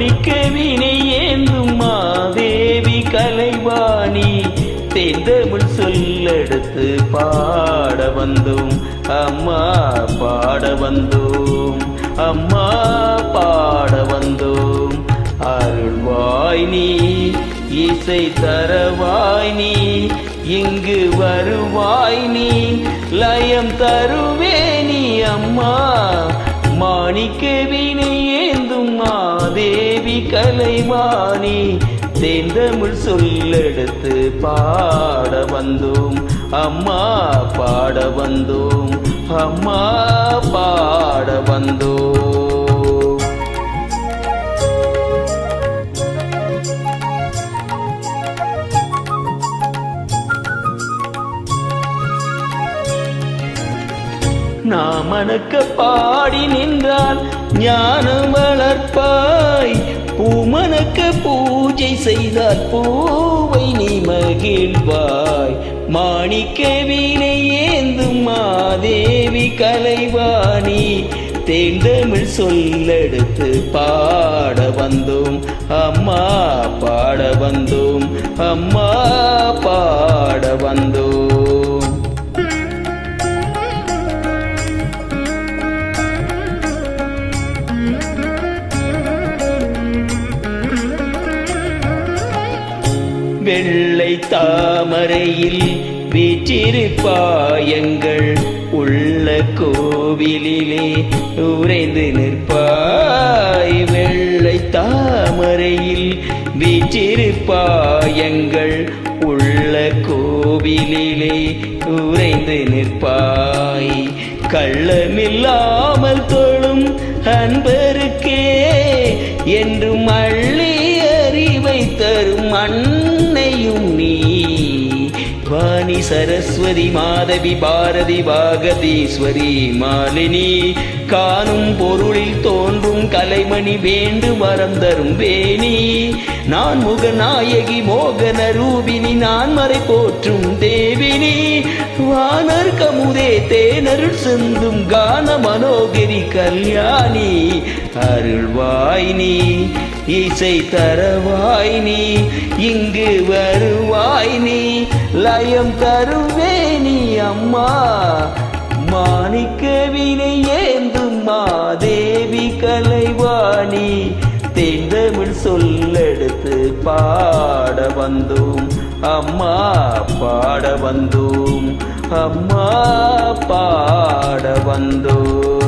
மோனிக்க வினை ஏந்தும் மாதேவி கலைவாணி. தெந்தமிழ் சொல்லெடுத்து பாட வந்தோம் அம்மா பாட வந்தோம் அம்மா பாட வந்தோம். அருள்வாய் நீ இசை தரவாய் நீ இங்கு வருவாய் லயம் தருவே அம்மா. மாணிக்க வினை கலைவாணி தேந்தமிழ் சொல்லெடுத்து பாட வந்தோம் அம்மா பாட வந்தோம் அம்மா பாட வந்தோம். நாம் மணக்க பாடி நின்றால் ஞானம் வளர்ப்பாய் பூமணக்க பூஜை செய்தால் பூவை நீ மகிழ்வாய். மாணிக்க வீணை ஏந்தும் மாதேவி கலைவாணி. தேந்தமிழ் சொல்லெடுத்து பாட வந்தோம் அம்மா பாட வந்தோம் அம்மா பாட வந்தோம். வெள்ளை தாமரையில் வீற்றிருப்பாயங்கள் உள்ள கோவிலிலே உறைந்து நிற்பாய். வெள்ளை தாமரையில் வீற்றிருப்பாயங்கள் உள்ள கோவிலிலே உறைந்து நிற்பாய். கள்ளமில்லாமல் தொழும் அன்பருக்கே என்றும் அள்ளி அறிவை தரும் அன்னையும் சரஸ்வதி மாதவி பாரதி பாகதீஸ்வரி மாலினி காணும் பொருள் கலைமணி வேண்டு வரம் தரும் வேணி. நான் முகநாயகி மோகன ரூபினி நான் மறை போற்றும் தேவினி. வானர் கமுதே தேனருள் செந்தும் கான மனோகரி கல்யாணி. அருள்வாய் நீ இசை தரவாய் நீ. இங்கு வருவாய் நீ லயம் தருவே நீ அம்மா. மாணிக்க வினை மாதேவி கலைவாணி தேந்தமிழ் சொல்லெடுத்து பாட வந்தோம். அம்மா பாட வந்தோம். அம்மா பாட வந்தோம்.